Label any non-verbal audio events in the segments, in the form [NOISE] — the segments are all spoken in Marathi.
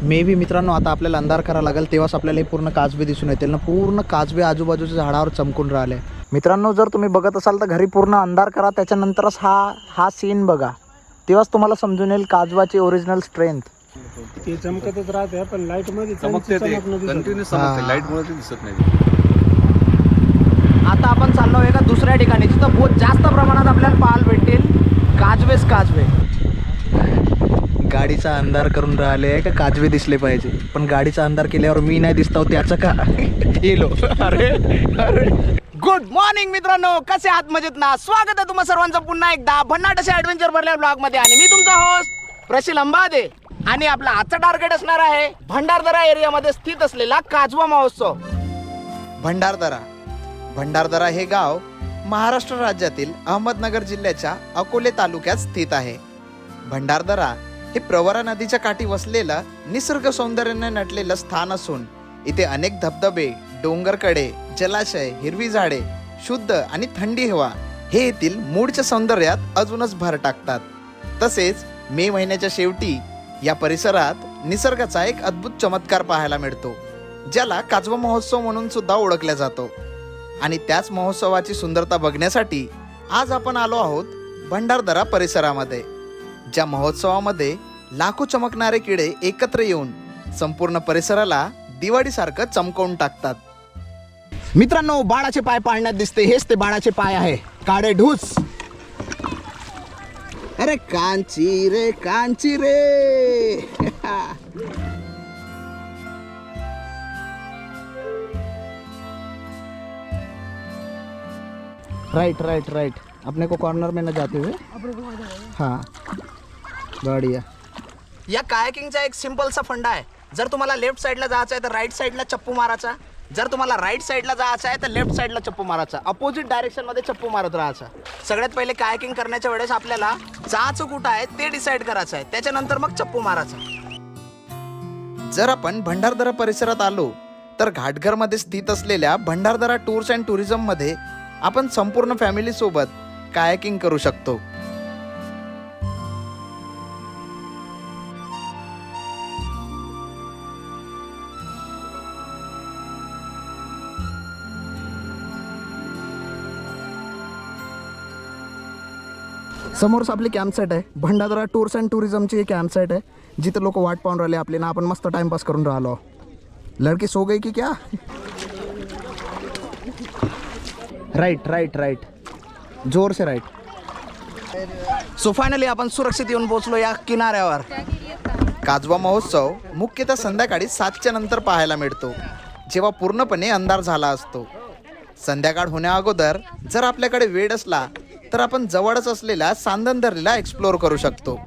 मे बी मित्रांनो आता आपल्याला अंधार करावा लागेल तेव्हाच आपल्याला हे पूर्ण काजवे दिसून येतील. ना पूर्ण काजवे आजूबाजूच्या झाडावर चमकून राहिले. मित्रांनो जर तुम्ही बघत असाल तर घरी पूर्ण अंधार करा त्याच्यानंतरच हा हा सीन बघा. तेव्हाच तुम्हाला समजून येईल काजवाची ओरिजिनल स्ट्रेंथ ते चमकतच राहते पण लाइटमध्ये चमकते त्यांची ते. चमक नव्हती कंटिन्यू हा. चमकते लाइट मुळे ते दिसत नाही आता आपण चाललो एका दुसऱ्या ठिकाणी जिथं बहुत जास्त प्रमाणात आपल्याला पाहायला भेटतील. काजवेच काजवे. गाडीचा अंधार करून राहिले का काजवे दिसले पाहिजे? पण गाडीचा अंधार केल्यावर मी नाही दिसतो त्याचं का? [LAUGHS] येलो अरे अरे. गुड मॉर्निंग मित्रांनो. कसे आहात? मजेत ना? स्वागत आहे तुम्हा सर्वांचं पुन्हा एकदा. भन्नाट असे ऍडव्हेंचर भरल्या ब्लॉगमध्ये. आणि मी तुमचा होस्ट प्रशील अंबादे. आणि आपला आजचा टार्गेट असणार आहे भंडारदरा एरियामध्ये स्थित असलेला काजवा महोत्सव. भंडारदरा. भंडारदरा हे गाव महाराष्ट्र राज्यातील अहमदनगर जिल्ह्याच्या अकोले तालुक्यात स्थित आहे. भंडारदरा हे प्रवरा नदीच्या काठी वसलेलं निसर्ग सौंदर्याने नटलेलं स्थान असून इथे अनेक धबधबे डोंगरकडे जलाशय हिरवी झाडे शुद्ध आणि थंडी हवा हे येथील मूळच्या सौंदर्यात अजूनच भर टाकतात. तसेच मे महिन्याच्या शेवटी या परिसरात निसर्गाचा एक अद्भुत चमत्कार पाहायला मिळतो ज्याला काजवा महोत्सव म्हणून सुद्धा ओळखला जातो. आणि त्याच महोत्सवाची सुंदरता बघण्यासाठी आज आपण आलो आहोत भंडारदरा परिसरामध्ये. ज्या महोत्सवामध्ये लाखो चमकणारे किडे एकत्र येऊन संपूर्ण परिसराला दिवाळीसारखं चमकवून टाकतात. मित्रांनो बाळाचे पाय पाळण्यात दिसते. हेच ते बाळाचे पाय आहे. काळे ढूस. अरे कांची रे कांची रे. राइट राइट राइट अपने को कॉर्नर में न जाते हुए। हाँ। बढ़िया या. कायाकिंगचा एक सिंपलसा फंडा आहे. जर तुम्हाला लेफ्ट साईडला जायचं आहे तर राईट साईडला चप्पू मारायचा. जर तुम्हाला राईट साईडला जायचं आहे तर लेफ्ट साईडला चप्पू मारायचा. अपोजिट डायरेक्शनमध्ये चप्पू मारत राहायचा. सगळ्यात पहिले कायाकिंग करण्याच्या वेळेस आपल्याला जायचं कुठं आहे ते डिसाईड करायचं आहे. त्याच्यानंतर मग चप्पू मारायचा. जर आपण भंडारदरा परिसरात आलो तर घाटघरमध्ये स्थित असलेल्या भंडारदरा टूर्स अँड टुरिझममध्ये आपण संपूर्ण फॅमिली सोबत कायाकिंग करू शकतो. समोरच आपली कॅम्पसाईट आहे. भंडारदरा टूर्स अँड टुरिझमची एक कॅम्पसाईट आहे. जिथे लोक वाट पाहून राहिले आपले ना आपण मस्त टाइमपास करून राहिलो. लड़की सो गई की क्या? राईट राईट राईट जोर से राईट सो फायनली आपण सुरक्षित येऊन पोहोचलो या किनाऱ्यावर. काजवा महोत्सव मुख्यतः संध्याकाळी सातच्या नंतर पाहायला मिळतो. जेव्हा पूर्णपणे अंधार झाला असतो. संध्याकाळ होण्या अगोदर जर आपल्याकडे वेळ असला तर आपण जवळच असलेल्या सांदनदरीला एक्सप्लोअर करू शकतो.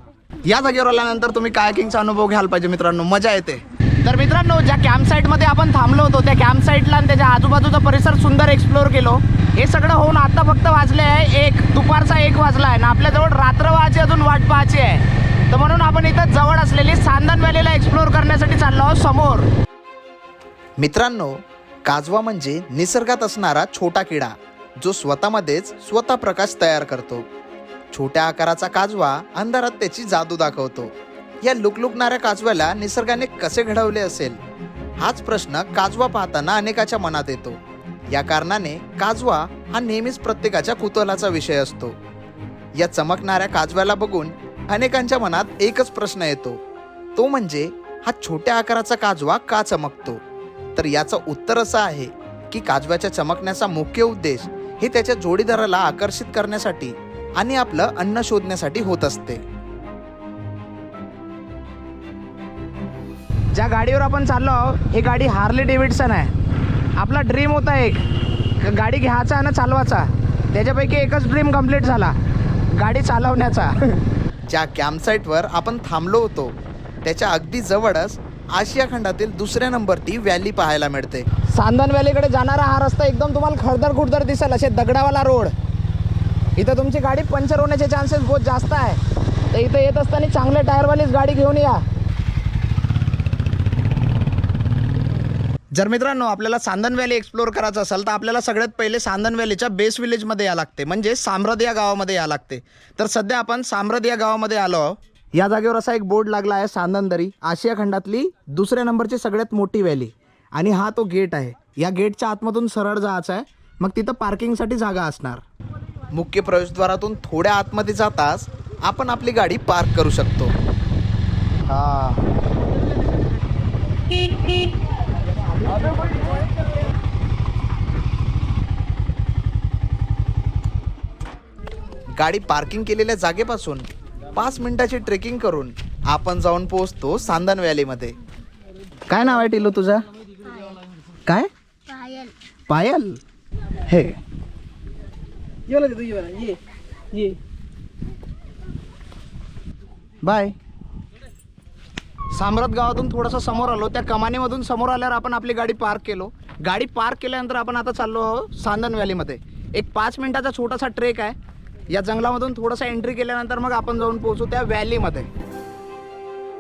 या जागेवर आल्यानंतर तुम्ही कायकिंगचा अनुभव घ्यायला पाहिजे मित्रांनो. मजा येते. तर मित्रांनो ज्या कॅम्प साईटमध्ये आपण थांबलो होतो त्या कॅम्प साईटला आणि त्याच्या आजूबाजूचा परिसर सुंदर एक्सप्लोअर केलो. हे सगळं होऊन आता फक्त वाजले आहे एक दुपारचा एक वाजला आहे ना आपल्याजवळ रात्र व्हायची अजून वाट पाहायची आहे. तर म्हणून आपण इथं जवळ असलेली सांदन व्हॅलीला एक्सप्लोअर करण्यासाठी चाललो आहोत समोर. मित्रांनो काजवा म्हणजे निसर्गात असणारा छोटा किडा. जो स्वतःमध्येच स्वतः प्रकाश तयार करतो. छोट्या आकाराचा काजवा अंधारात त्याची जादू दाखवतो. या लुकलुकणाऱ्या काजव्याला निसर्गाने कसे घडवले असेल? हाच प्रश्न काजवा पाहताना अनेकाच्या मनात येतो. या कारणाने काजवा हा नेहमीच प्रत्येकाच्या कुतूहलाचा विषय असतो. या चमकणाऱ्या काजव्याला बघून अनेकांच्या मनात एकच प्रश्न येतो. तो म्हणजे हा छोट्या आकाराचा काजवा का चमकतो? तर याचं उत्तर असं आहे की काजव्याच्या चमकण्याचा मुख्य उद्देश हे त्याच्या जोडीदाराला आकर्षित करण्यासाठी आणि आपलं अन्न शोधण्यासाठी होत असते. ज्या गाडीवर आपण चाललो आहोत ही गाडी हार्ले डेव्हिडसन आहे. आपला ड्रीम होता एक गाडी घ्यायचा आणि चालवायचा. त्याच्यापैकी एकच ड्रीम कंप्लीट झाला गाडी चालवण्याचा. ज्या कॅम्पसाईटवर आपण थांबलो होतो त्याच्या अगदी जवळच आशिया खंडातील दुसऱ्या नंबरची व्हॅली पाहायला मिळते. सांदन व्हॅलीकडे जाणारा हा रस्ता एकदम तुम्हाला खडदर खुडदर दिसेल असे दगडावाला रोड. इथं तुमची गाडी पंक्चर होण्याचे चान्सेस बहुत जास्त आहे. तर इथं येत असताना चांगल्या टायरवालीच गाडी घेऊन या. जर मित्रांनो आपल्याला सांदन व्हॅली एक्सप्लोअर करायचं असेल तर आपल्याला सगळ्यात पहिले सांदन व्हॅलीच्या बेस विलेजमध्ये यावं लागते. म्हणजे साम्रद या गावामध्ये यावं लागते. तर सध्या आपण साम्रद या गावामध्ये आलो आहोत. या जागेवर असा एक बोर्ड लागला आहे सांदनदरी आशिया खंडातली दुसऱ्या नंबरची सगळ्यात मोठी व्हॅली आणि हा तो गेट आहे. या गेटच्या आतमधून सरळ जायचं आहे. मग तिथं पार्किंगसाठी जागा असणार. मुख्य प्रवेशद्वारातून थोड्या आतमध्ये जाताच आपण आपली गाडी पार्क करू शकतो. हा गाडी पार्किंग केलेल्या जागेपासून पाच मिनिटाची ट्रेकिंग करून आपण जाऊन पोहोचतो सांदन व्हॅलीमध्ये. काय नाव आहे टिलो तुझं? काय? पायल. पायल? हे. ये ये ना, ये ये. बाय. साम्रात गावातून थोडंसं समोर आलो. त्या कमानीमधून समोर आल्यावर आपण आपली गाडी पार्क केलो. गाडी पार्क केल्यानंतर आपण आता चाललो आहोत सांदन व्हॅलीमध्ये. एक पाच मिनिटाचा छोटासा ट्रेक आहे. या जंगलामधून थोडंसं एंट्री केल्यानंतर मग आपण जाऊन पोहोचू त्या व्हॅलीमध्ये.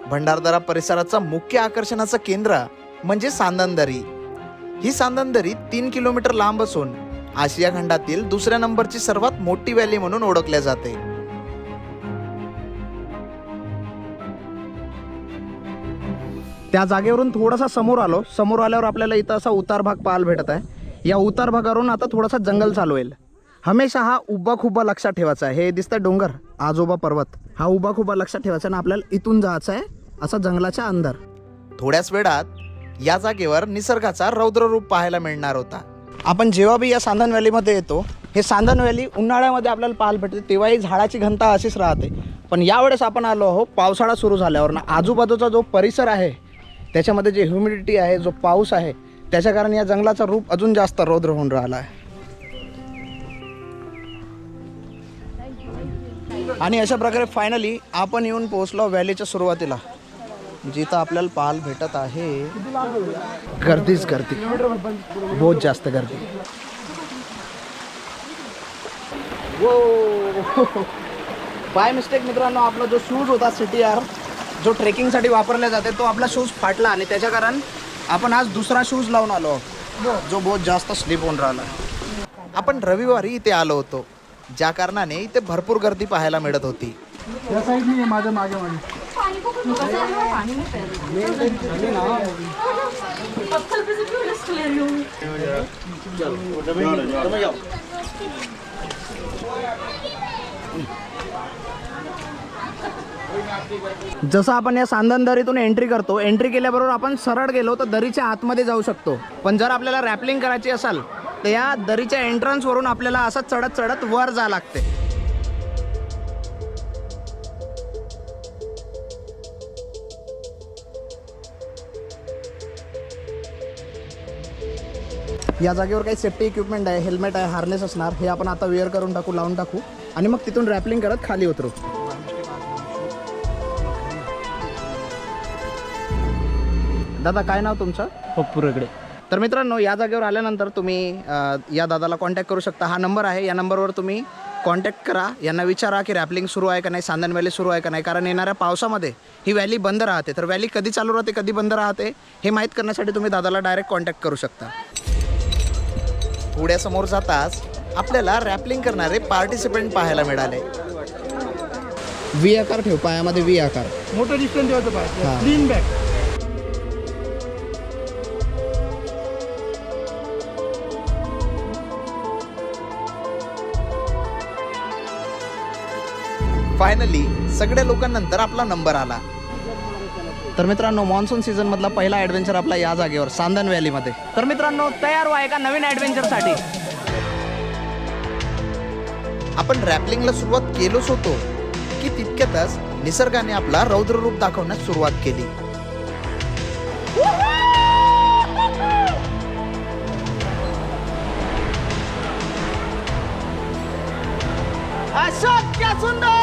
भंडारदरा परिसराचं मुख्य आकर्षणाचं केंद्र म्हणजे सांदनदरी. ही सांदनदरी तीन किलोमीटर लांब असून आशिया खंडातील दुसऱ्या नंबरची सर्वात मोठी व्हॅली म्हणून ओळखल्या जाते. त्या जागेवरून थोडासा समोर आलो. समोर आल्यावर आपल्याला इथं असा उतार भाग पाहायला भेटत आहे. या उतार भागावरून आता थोडासा जंगल चालू होईल. हमेशा हा उभा खुबा लक्षात ठेवायचा आहे. हे दिसतं डोंगर आजोबा पर्वत. हा उभा खुबा लक्षात ठेवायचा आणि आपल्याला इथून जायचं आहे असा जंगलाच्या अंदर. थोड्याच वेळात या जागेवर निसर्गाचा रौद्र रूप पाहायला मिळणार होता. आपण जेव्हा बी या सांधन व्हॅलीमध्ये येतो हे सांधन व्हॅली उन्हाळ्यामध्ये आपल्याला पाहायला भेटते तेव्हाही झाडाची घनता अशीच राहते. पण यावेळेस आपण आलो आहो पावसाळा सुरू झाल्यावर ना आजूबाजूचा जो परिसर आहे त्याच्यामध्ये जे ह्युमिडिटी आहे जो पाऊस आहे त्याच्या कारण या जंगलाचा रूप अजून जास्त रौद्र होऊन राहिला आहे. आणि अशा प्रकारे फायनली आपण येऊन पोहोचलो व्हॅलीच्या सुरुवातीला. जिथं आपल्याला पाहायला भेटत आहे गर्दीच गर्दी. बहुत जास्त गर्दी. बाय मिस्टेक मित्रांनो आपला जो शूज होता सिटी आर जो ट्रेकिंगसाठी वापरला जाते तो आपला शूज फाटला आणि त्याच्या कारण आपण आज दुसरा शूज लावून आलो. जो बहुत जास्त स्लिप होऊन राहिला. आपण रविवारी इथे आलो होतो ज्या कारणाने इथे भरपूर गर्दी पाहायला मिळत होती. या साईडनी आहे माझ्या मागे मागे. जसं आपण या सांदन दरीतून एंट्री करतो एंट्री केल्याबरोबर आपण सरळ गेलो तर दरीच्या आतमध्ये जाऊ शकतो. पण जर आपल्याला रॅपलिंग करायची असेल तर या दरीच्या एंट्रन्सवरून आपल्याला असं चढत चढत वर जा लागते. या जागेवर काही सेफ्टी इक्विपमेंट आहे हेल्मेट आहे हार्नेस असणार. हे आपण आता वेअर करून टाकू लावून टाकू. आणि मग तिथून रॅपलिंग करत खाली उतरू. दादा काय नाव तुमचं? पप्पूरकडे तर मित्रांनो या जागेवर आल्यानंतर तुम्ही अ, या दादाला कॉन्टॅक्ट करू शकता. हा नंबर आहे. या नंबरवर तुम्ही कॉन्टॅक्ट करा. यांना विचारा की रॅपलिंग सुरू आहे का नाही सांदन व्हॅली सुरू आहे का नाही. कारण येणाऱ्या पावसामध्ये ही व्हॅली बंद राहते. तर व्हॅली कधी चालू राहते कधी बंद राहते हे माहीत करण्यासाठी तुम्ही दादाला डायरेक्ट कॉन्टॅक्ट करू शकता. पुढ्या समोर जाताच आपल्याला रॅपलिंग करणारे पार्टिसिपेंट पाहायला मिळाले. व्ही आकार ठेव पायामध्ये व्ही आकार. मोठं डिस्टन्स ठेवायचं हा. पाहिजे क्लीन बॅग फायनली सगळ्या लोकांनंतर आपला नंबर आला. तर मित्रांनो मान्सून सीझन मधला पहिला ॲडव्हेंचर आपला या जागेवर सांदन व्हॅलीमध्ये तर मित्रांनो तयार व्हा एका नवीन ॲडव्हेंचरसाठी आपण रॅपलिंगला सुरुवात केलोच होतो की तितक्यातच निसर्गाने आपला रौद्र रूप दाखवण्यास सुरुवात केली. अशक्य सुंदर!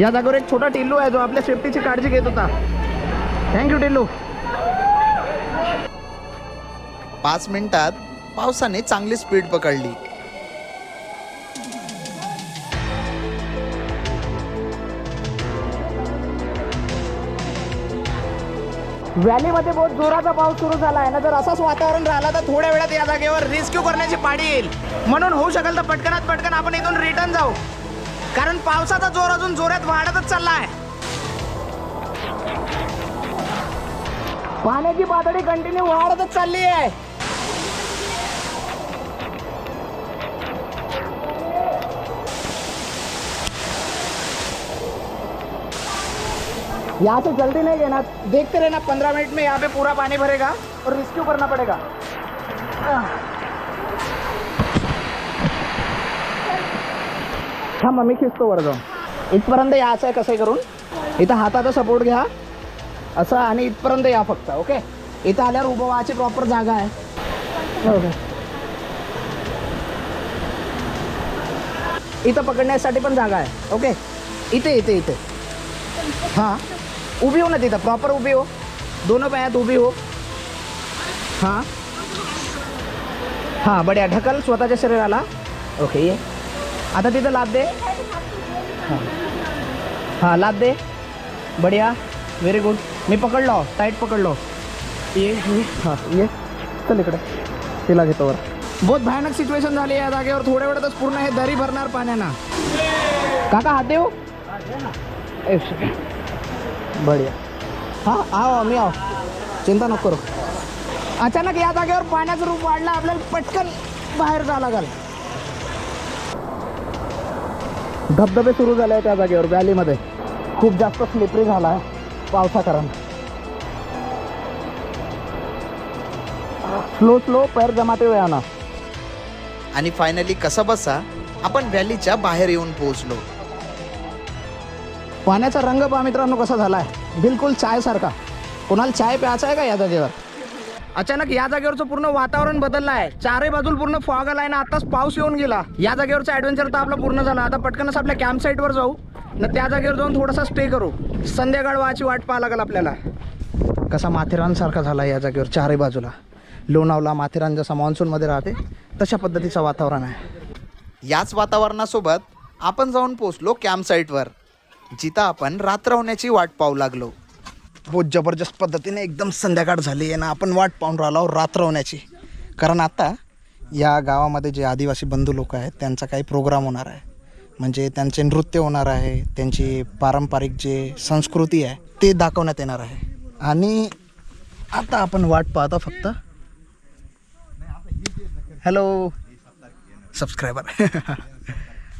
या जागेवर एक छोटा टिल्लू आहे जो आपल्या सेफ्टीची काळजी घेत होता. Thank you Tillu. पाच मिनिटात पावसाने चांगली स्पीड पकडली. व्हॅलीमध्ये बहुत जोराचा पाऊस सुरू झाला आहे ना जर असंच वातावरण राहिलं तर थोड्या वेळात या जागेवर रेस्क्यू करण्याची पाडी येईल. म्हणून होऊ शकेल तर पटकनात पटकन आपण इथून रिटर्न जाऊ. कारण पावसाचा जोर अजून जोरात वाढतच चालला आहे. पाण्याची पातळी कंटिन्यू वाढतच चालली आहे. यहाँ से जल्दी नहीं लेना देखते रहना पंद्रह मिनट में यहाँ पे पूरा पानी भरेगा और रेस्क्यू करना पड़ेगा. हा मग मी खिचतो वर जाऊन इथपर्यंत यायचं आहे कसं करून? इथं हाताचा सपोर्ट घ्या. असं आणि इथपर्यंत या फक्त ओके इथं आल्यावर उभं व्हायची प्रॉपर जागा आहे. ओके इथं पकडण्यासाठी पण जागा आहे ओके इथे इथे इथे. हां. उभी हो ना तिथं प्रॉपर उभी हो. दोनों पायात उभी हो. हां. हां बढिया. ढकल स्वतःच्या शरीराला. ओके ये. आता तिथं लाद दे. हां हां लाद दे. बढिया. व्हेरी गुड मी पकडलो. टाईट पकडलो. ये ये हां ये चल इकडे. तिला घेतो वर. बहुत भयानक सिच्युएशन झाली आहे या जागेवर. थोड्या वेळातच पूर्ण हे दरी भरणार पाण्यानं. काका हात देऊ? बढिया. हां आओ मी आहो चिंता नको करू. अचानक या जागेवर पाण्याचं रूप वाढलं. आपल्याला पटकन बाहेर जावं लागल. धबधबे सुरू झाले आहे त्या जागेवर व्हॅलीमध्ये खूप जास्त स्लिपरी झाला आहे पावसाकारण स्लो स्लो पैर जमाते आना आणि फायनली कसा बसा आपण व्हॅलीच्या बाहेर येऊन पोहोचलो. पाण्याचा रंग पहा मित्रांनो कसा झाला आहे बिलकुल चायसारखा. कोणाला चाय प्यायचा आहे का या जागेवर? अचानक या जागेवरचं पूर्ण वातावरण बदललं आहे चारही बाजूला पूर्ण फॉग आला आहे ना आताच पाऊस येऊन गेला. या जागेवरचा ॲडव्हेंचर तर आपला पूर्ण झाला. आता पटकनच आपल्या कॅम्प साईटवर जाऊ. ना त्या जागेवर जाऊन थोडासा स्टे करू. संध्याकाळ व्हायची वाट पाहा लागेल आपल्याला. कसा माथेरानसारखा झाला या जागेवर चारही बाजूला. लोणावला माथेरान जसा मान्सूनमध्ये राहते तशा पद्धतीचं वातावरण आहे. याच वातावरणासोबत आपण जाऊन पोचलो कॅम्प साईटवर जिथं आपण रात्र होण्याची वाट पाहू लागलो. बहुत जबरदस्त पद्धतीने एकदम संध्याकाळ झाली आहे ना आपण वाट पाहून राहिलो रात्र होण्याची कारण आता या गावामध्ये जे आदिवासी बंधू लोक आहेत त्यांचा काही प्रोग्राम होणार आहे. म्हणजे त्यांचे नृत्य होणार आहे त्यांची पारंपरिक जे संस्कृती आहे ते दाखवण्यात येणार आहे. आणि आता आपण वाट पाहतो फक्त. हॅलो सबस्क्रायबर [LAUGHS]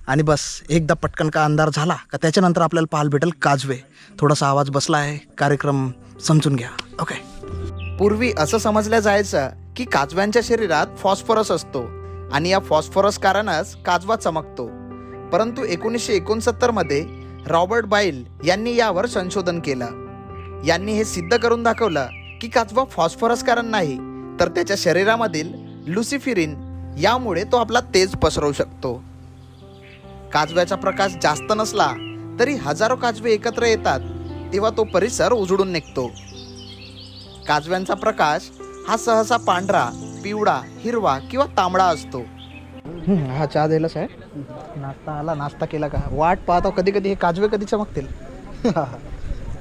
आणि बस एकदा पटकन का अंधार झाला का त्याच्यानंतर आपल्याला पाहायला भेटेल काजवे. थोडासा आवाज बसला आहे. कार्यक्रम समजून घ्या. ओके पूर्वी असं समजलं जायचं की काजव्यांच्या शरीरात फॉस्फरस असतो आणि या फॉस्फरस कारणच काजवा चमकतो. परंतु एकोणीसशे एकोणसत्तरमध्ये रॉबर्ट बाईल यांनी यावर संशोधन केलं. यांनी हे सिद्ध करून दाखवलं की काजवा फॉस्फरस कारण नाही तर त्याच्या शरीरामधील लुसिफिरिन यामुळे तो आपला तेज पसरवू शकतो. काजव्याचा प्रकाश जास्त नसला तरी हजारो काजवे एकत्र येतात तेव्हा तो परिसर उजळून निघतो. काजव्यांचा प्रकाश हा सहसा पांढरा पिवळा हिरवा किंवा तांबडा असतो. हा चहा दिलाच आहे नाश्ता आला नाश्ता केला का? वाट पाहतो कधी कधी हे काजवे कधी चमकतील? [LAUGHS]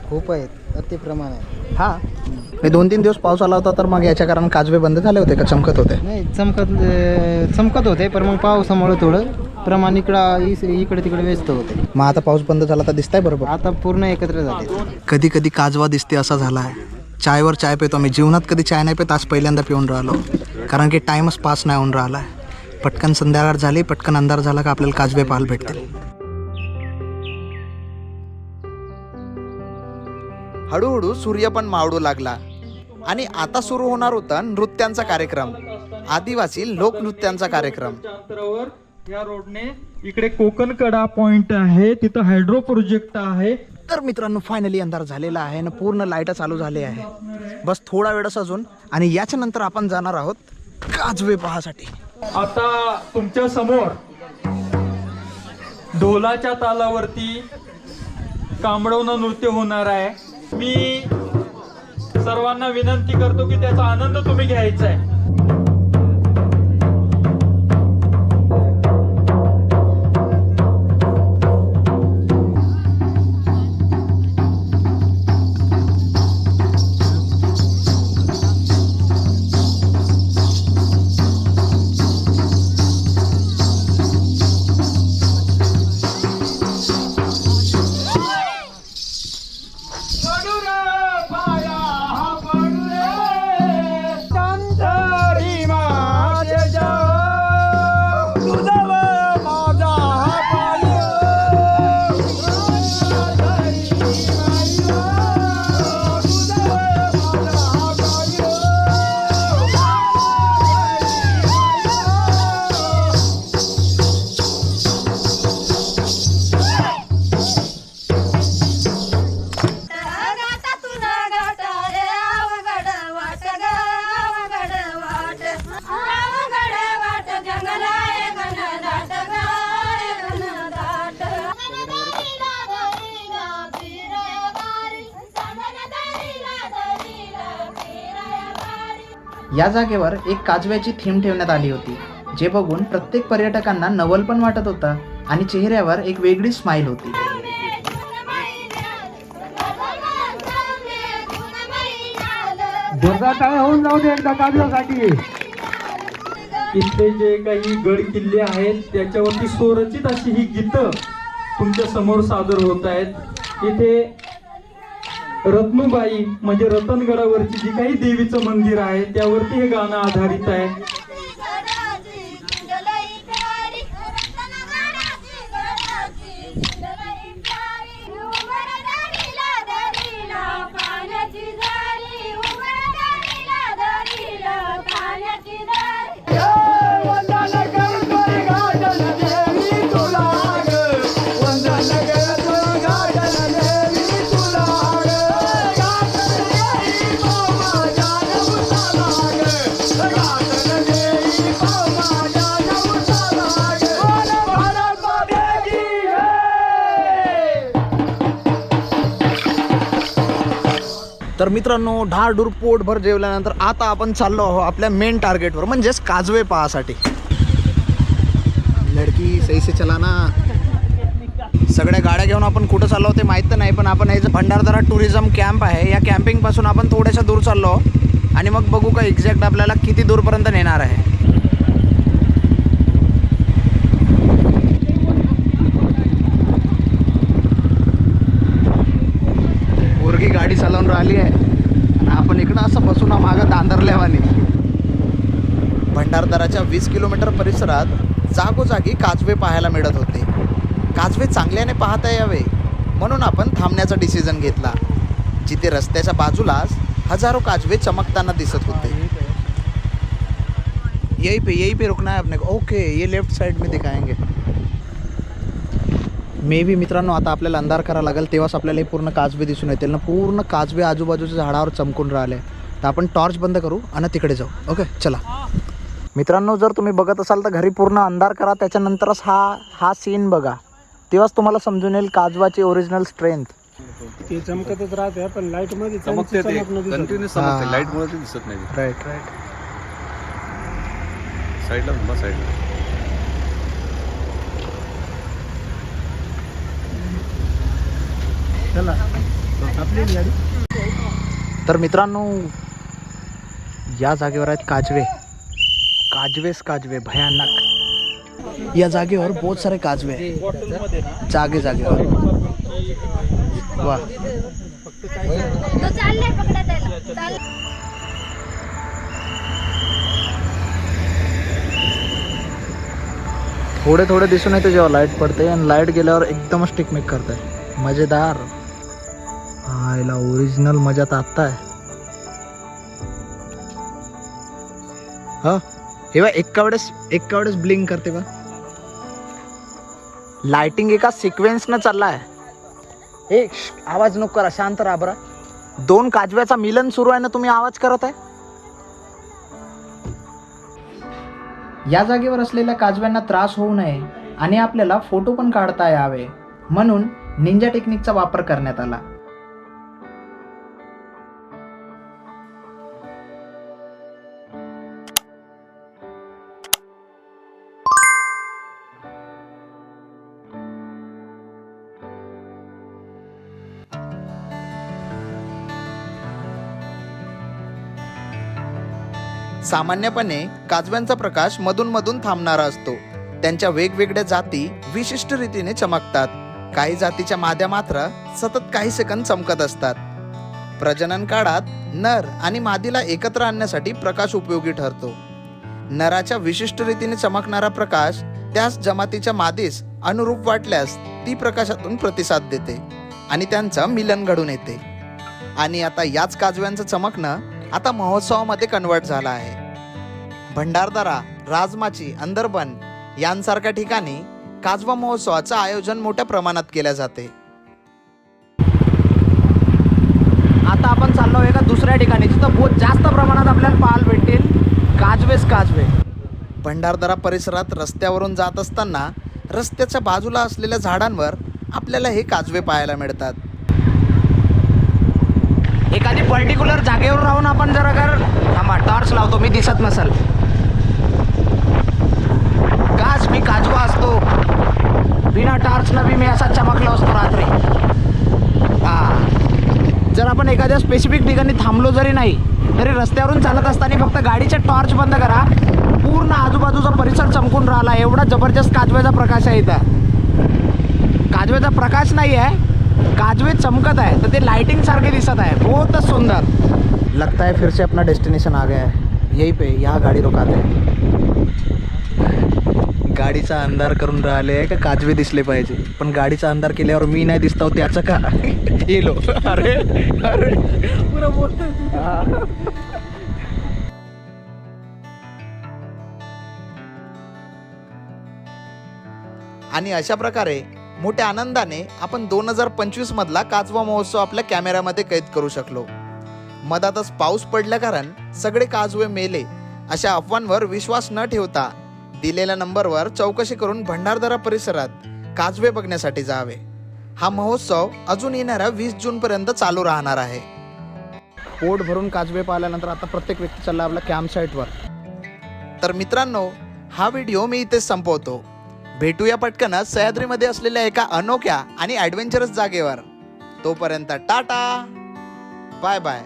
खूप आहेत अति प्रमाण आहे हा? हे दोन तीन दिवस पाऊस आला होता तर मग याच्या कारण काजवे बंद झाले होते का? चमकत होते? नाही चमकत चमकत होते पण मग पावसामुळे थोडं प्रमाण इकडं इस- इकडे तिकडे व्यस्त होते. मग आता पाऊस बंद झाला तर दिसताय बरोबर? आता पूर्ण एकत्र झाले. कधी कधी काजवा दिसते असा झाला आहे चायवर चाय पितो मी जीवनात कधी चाय नाही पित आज पहिल्यांदा पिऊन राहिलो. कारण की टाईमच पास नाही होऊन राहिला आहे पटकन संध्याकाळ झाली पटकन अंधार झाला का आपल्याला काजवे पाहायला भेटतील. हळूहळू सूर्य पण मावळू लागला. आणि आता सुरू होणार होता नृत्यांचा कार्यक्रम. आदिवासी लोकनृत्यांचा कार्यक्रम. या रोडने इकडे कोकण कडा पॉइंट आहे तिथं हायड्रो प्रोजेक्ट आहे. तर मित्रांनो फायनली अंधार झालेला आहे ना पूर्ण लाइट चालू झाले आहे. बस थोडा वेळच अजून आणि याच्या नंतर आपण जाणार आहोत काजवे पहासाठी. आता तुमच्यासमोर ढोलाच्या तालावरती कांबळवणं नृत्य होणार आहे. मी सर्वांना विनंती करतो की त्याचा आनंद तुम्ही घ्यायचा आहे. या जागेवर एक काजव्याची थीम ठेवण्यात आली होती जे बघून प्रत्येक पर्यटकांना नवल पण वाटत होता आणि चेहऱ्यावर एक वेगळी स्माईल होती. होऊन जाऊ दे एकदा काजवासाठी इथले जे काही गड किल्ले आहेत त्याच्यावरती स्वरचित अशी ही गीतं तुमच्यासमोर सादर होत आहेत. इथे रत्नुबाई म्हणजे रतनगडावरची जी काही देवीचं मंदिर आहे त्यावरती हे गाणं आधारित आहे. मित्रांनो ढाडूर पोटभर जेवल्यानंतर आता आपण चाललो आहो आपल्या मेन टार्गेटवर म्हणजेच काजवे पाहासाठी. लडकी सही चला ना सगळ्या गाड्या घेऊन आपण कुठं चाललो ते माहीत तर नाही पण आपण याचं भंडारदरा टुरिझम कॅम्प आहे या कॅम्पिंगपासून आपण थोड्याशा दूर चाललो आणि मग बघू का एक्झॅक्ट आपल्याला किती दूरपर्यंत नेणार आहे. पोरगी गाडी चालवून राहिली आहे. आणि असं बसून मागं दांदरल्यावानी. भंडारदराच्या वीस किलोमीटर परिसरात जागोजागी काजवे पाहायला मिळत होते. काजवे चांगल्याने पाहता यावे म्हणून आपण थांबण्याचा डिसिजन घेतला. जिथे रस्त्याच्या बाजूलाच हजारो काजवे चमकताना दिसत होते. यही पे यही पे रुकना है अपने को. ओके ये लेफ्ट साइड में दिखाएंगे. मे बी मित्रांनो आता आपल्याला अंधार करावा लागेल तेव्हाच आपल्याला हे पूर्ण काजवे दिसून येतील. ना पूर्ण काजवे आजूबाजूच्या झाडावर चमकून राहिले. तर आपण टॉर्च बंद करू आणि तिकडे जाऊ. ओके चला. मित्रांनो जर तुम्ही बघत असाल तर घरी पूर्ण अंधार करा. त्याच्यानंतरच हा हा सीन बघा. तेव्हाच तुम्हाला समजून येईल काजवाची ओरिजिनल स्ट्रेंथ ते चमकतच राहते पण लाइटमध्ये चमकते ते. कंटिन्यू. चमकते. लाइट मुळे दिसत नाही. राईट राईट साईडला साईडला चला. आपली गाडी. तर मित्रांनो या जागेवर आहेत काजवे. काजवेच काजवे भयानक. या जागेवर बहुत सारे काजवे जागे जागेवर वा. थोडे थोडे दिसून येते जेव्हा लाइट पडते. आणि लाइट गेल्यावर एकदमच टिकमिक करते मजेदार. हा ओरिजिनल मजा तर आत्ता आहे. हा? हे बा एका वेळेस एका वेळेस ब्लिंक करते बा लाइटिंग एका सिक्वेन्सनं चालला आहे. ए आवाज नको करा शांत राबरा दोन काजव्याचा मिलन सुरू आहे ना तुम्ही आवाज करत आहे? या जागेवर असलेल्या काजव्यांना त्रास होऊ नये आणि आपल्याला फोटो पण काढता यावे. म्हणून निंजा टेक्निकचा वापर करण्यात आला. सामान्यपणे काजव्यांचा प्रकाश मधून मधून थांबणारा असतो. त्यांच्या वेगवेगळ्या जाती विशिष्ट रीतीने चमकतात. काही जातीच्या माद्या मात्र सतत काही सेकंद चमकत असतात. प्रजनन काळात नर आणि मादीला एकत्र आणण्यासाठी प्रकाश उपयोगी ठरतो. नराच्या विशिष्ट रीतीने चमकणारा प्रकाश त्याच जमातीच्या मादीस अनुरूप वाटल्यास ती प्रकाशातून प्रतिसाद देते आणि त्यांचं मिलन घडून येते. आणि आता याच काजव्यांचं चमकणं आता महोत्सवामध्ये कन्वर्ट झाला आहे. भंडारदरा राजमाची अंदरबन यांसारख्या ठिकाणी काजवा महोत्सवाचं आयोजन मोठ्या प्रमाणात केल्या जाते. आता आपण चाललो आहे का दुसऱ्या ठिकाणी जिथं बहुत जास्त प्रमाणात आपल्याला पाहायला भेटतील काजवेच काजवे. भंडारदरा परिसरात रस्त्यावरून जात असताना रस्त्याच्या बाजूला असलेल्या झाडांवर आपल्याला हे काजवे पाहायला मिळतात. एखादी पर्टिक्युलर जागेवर राहून आपण जरा कर थांबा टॉर्च लावतो मी दिसत नसेल काच मी काजवा असतो बिना मी असा चमकलो असतो रात्री. हा जर आपण एखाद्या स्पेसिफिक ठिकाणी थांबलो जरी नाही तरी रस्त्यावरून चालत असताना फक्त गाडीचे टॉर्च बंद करा. पूर्ण आजूबाजूचा परिसर चमकून राहिला. एवढा जबरदस्त काजव्याचा प्रकाश आहे इथं. काजव्याचा प्रकाश नाही आहे काजवे चमकत आहे तर ते लाइटिंग सारखे दिसत आहे बहुतच सुंदर. लगता है फिर से अपना डेस्टिनेशन आ गया है. यही पे यहाँ गाडी रोकाते गाडीचा अंधार करून राहिले का काजवे दिसले पाहिजे. पण गाडीचा अंधार केल्यावर मी नाही दिसतो त्याचं का? [LAUGHS] येलो अरे अरे. पुरा बोल. आणि अशा प्रकारे मोठ्या आनंदाने आपण दोन हजार पंचवीस मधला काजवा महोत्सव आपल्या कॅमेऱ्यामध्ये कैद करू शकलो. मधातच पाऊस पडल्या कारण सगळे काजवे मेले अशा अफवांवर विश्वास न ठेवता दिलेल्या नंबरवर चौकशी करून भंडारदरा परिसरात काजवे बघण्यासाठी जावे. हा महोत्सव अजून येणाऱ्या वीस जून पर्यंत चालू राहणार आहे. पोट भरून काजवे पाहिल्यानंतर आता प्रत्येक व्यक्ती चालला आपल्या कॅम्प साईटवर तर मित्रांनो हा व्हिडिओ मी इथेच संपवतो. भेटूया पटकनच सह्याद्रीमध्ये असलेल्या एका अनोख्या आणि ॲडव्हेंचरस जागेवर. तोपर्यंत टाटा. Bye bye.